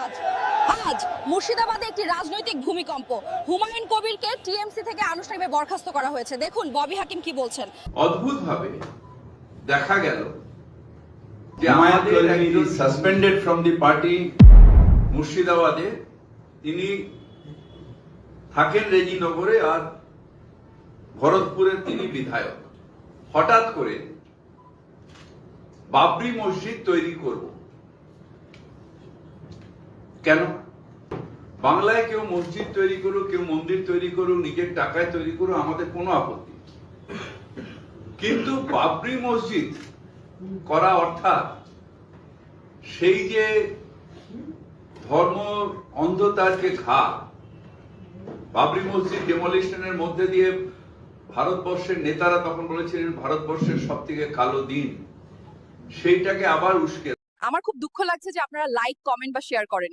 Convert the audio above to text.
আজ আজ মুর্শিদাবাদে একটি রাজনৈতিক ভূমিকম্প। হুমায়ুন কবিরকে টিএমসি থেকে আনুষ্ঠানিকভাবে বরখাস্ত করা হয়েছে। দেখুন ববি হাকিম কি বলছেন। অদ্ভুতভাবে দেখা গেল যে আমাদের সাসপেন্ডেড ফ্রম দি পার্টি মুর্শিদাবাদে তিনি থাকেন রেজিনগরে আর ভরতপুরের তিনি বিধায়ক। হঠাৎ করে বাবরি মসজিদ তৈরি করব। কেন? বাংলায় কেউ মসজিদ তৈরি করুক, কেউ মন্দির তৈরি করুক, নিজের টাকায় তৈরি করুক, আমাদের কোনো আপত্তি কিন্তু বাবরি মসজিদ করা অর্থাৎ সেই যে ধর্ম অন্ধতারকে ঘা বাবরি মসজিদ ডেমোলিশনের মধ্যে দিয়ে ভারতবর্ষের নেতারা তখন বলেছিলেন, ভারতবর্ষের সব থেকে কালো দিন। সেইটাকে আবার উস্কে আমার খুব দুঃখ লাগছে যে আপনারা লাইক কমেন্ট বা শেয়ার করেন।